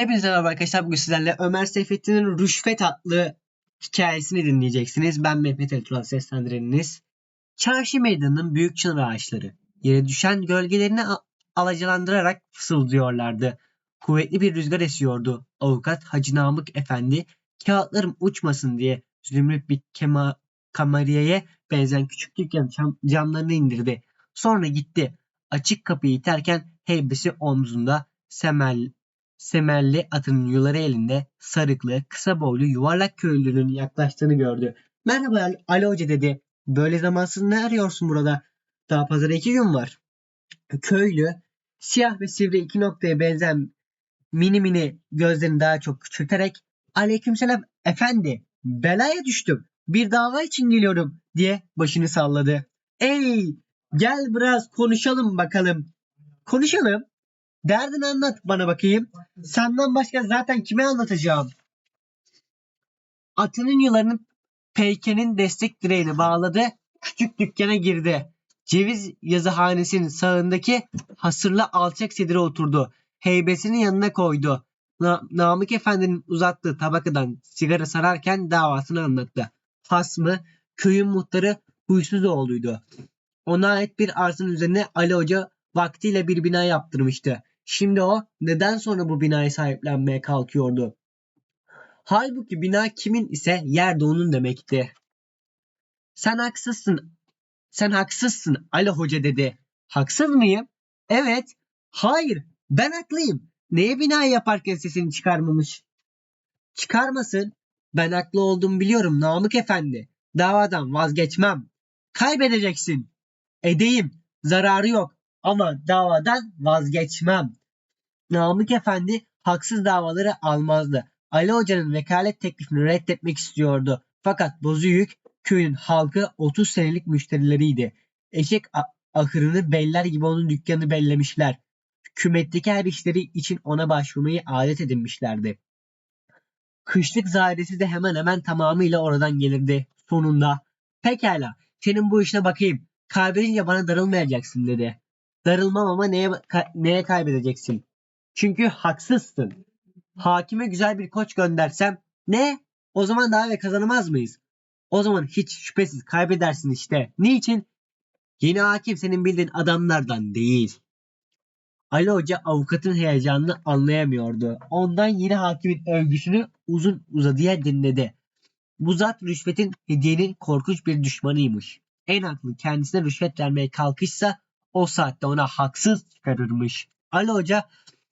Hepinize merhaba arkadaşlar. Bugün sizlerle Ömer Seyfettin'in Rüşvet adlı hikayesini dinleyeceksiniz. Ben Mehmet Eltural seslendireniniz. Çarşı meydanının büyük çınar ağaçları yere düşen gölgelerini alacalandırarak fısıldıyorlardı. Kuvvetli bir rüzgar esiyordu. Avukat Hacı Namık Efendi kağıtlarım uçmasın diye zümrüt bir kema, kamariyeye benzeyen küçük dükkan cam, camlarını indirdi. Sonra gitti. Açık kapıyı iterken heybesi omzunda semel, semerli atının yuları elinde sarıklı, kısa boylu, yuvarlak köylünün yaklaştığını gördü. Merhaba Ali- Hoca dedi. Böyle zamansız ne arıyorsun burada? Daha pazara iki gün var. Köylü, siyah ve sivri iki noktaya benzeyen mini mini gözlerini daha çok küçülterek Aleykümselam efendi belaya düştüm. Bir dava için geliyorum diye başını salladı. Ey gel biraz konuşalım bakalım. Konuşalım. Derdini anlat bana bakayım. Senden başka zaten kime anlatacağım? Atının yularını peykenin destek direğine bağladı. Küçük dükkana girdi. Ceviz yazıhanesinin sağındaki hasırlı alçak sedire oturdu. Heybesini yanına koydu. Na- Namık Efendi'nin uzattığı tabakadan sigara sararken davasını anlattı. Hasmı köyün muhtarı huysuz oğluydu. Ona ait bir arsanın üzerine Ali Hoca vaktiyle bir bina yaptırmıştı. Şimdi o neden sonra bu binayı sahiplenmeye kalkıyordu? Halbuki bina kimin ise yer de onun demekti. Sen haksızsın. Sen haksızsın Ali Hoca dedi. Haksız mıyım? Evet. Hayır. Ben haklıyım. Neye binayı yaparken sesini çıkarmamış? Çıkarmasın. Ben haklı olduğumu biliyorum Namık Efendi. Davadan vazgeçmem. Kaybedeceksin. Edeyim. Zararı yok. Ama davadan vazgeçmem. Namık Efendi haksız davaları almazdı. Ali Hoca'nın vekalet teklifini reddetmek istiyordu. Fakat Bozüyük köyün halkı 30 senelik müşterileriydi. Eşek ahırını beller gibi onun dükkanını bellemişler. Kümetteki her işleri için ona başvurmayı adet edinmişlerdi. Kışlık zahiresi de hemen hemen tamamıyla oradan gelirdi. Sonunda pekala senin bu işine bakayım. Kaybedince bana darılmayacaksın dedi. Darılmam ama neye, ka- neye kaybedeceksin? Çünkü haksızsın. Hakime güzel bir koç göndersem ne? O zaman daha ve kazanamaz mıyız? O zaman hiç şüphesiz kaybedersin işte. Niçin? Yeni hakim senin bildiğin adamlardan değil. Ali Hoca avukatın heyecanını anlayamıyordu. Ondan yeni hakimin övgüsünü uzun uzadıya dinledi. Bu zat rüşvetin hediyenin korkunç bir düşmanıymış. En haklı kendisine rüşvet vermeye kalkışsa o saatte ona haksız çıkarırmış. Ali Hoca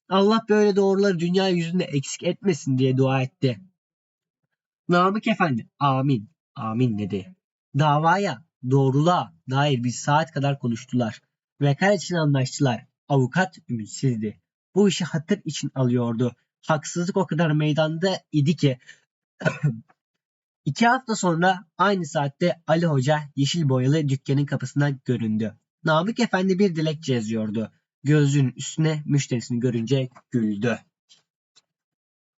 Allah böyle doğruları dünya yüzünde eksik etmesin diye dua etti. Namık Efendi amin amin dedi. Davaya doğruluğa dair bir saat kadar konuştular. Vekalet için anlaştılar. Avukat ümitsizdi. Bu işi hatır için alıyordu. Haksızlık o kadar meydanda idi ki İki hafta sonra aynı saatte Ali Hoca yeşil boyalı dükkanın kapısına göründü. Namık Efendi bir dilekçe yazıyordu. Gözlüğünün üstüne müşterisini görünce güldü.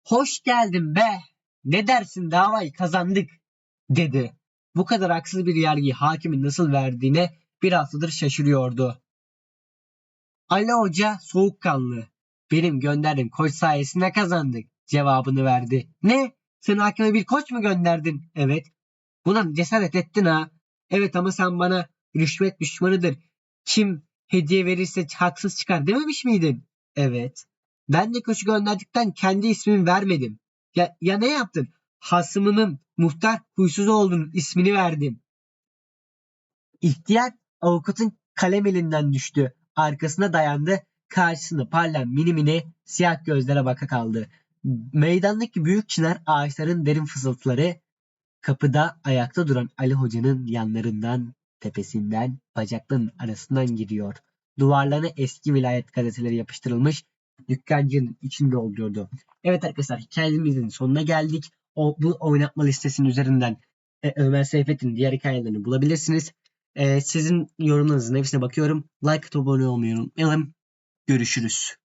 Hoş geldin be. Ne dersin davayı kazandık dedi. Bu kadar haksız bir yargıyı hakimin nasıl verdiğine bir haftadır şaşırıyordu. Ali Hoca soğukkanlı. Benim gönderdiğim koç sayesinde kazandık cevabını verdi. Ne? Sen hakime bir koç mu gönderdin? Evet. Buna cesaret ettin ha. Evet ama sen bana rüşvet düşmanıdır. Kim hediye verirse haksız çıkar dememiş miydin? Evet. Ben de koçu gönderdikten kendi ismimi vermedim. Ya, ya ne yaptın? Hasımının muhtar huysuz olduğunun ismini verdim. İhtiyar avukatın kalem elinden düştü. Arkasına dayandı. Karşısında parlayan mini mini siyah gözlere baka kaldı. Meydandaki büyük çınar ağaçların derin fısıltıları kapıda ayakta duran Ali Hoca'nın yanlarından, tepesinden, bacaklarının arasından giriyor. Duvarlarına eski vilayet gazeteleri yapıştırılmış dükkancının içinde oluyordu. Evet arkadaşlar hikayemizin sonuna geldik. O, bu oynatma listesinin üzerinden e, Ömer Seyfettin diğer hikayelerini bulabilirsiniz. E, sizin yorumlarınızın hepsine bakıyorum. Like abone olmayı unutmayalım. Görüşürüz.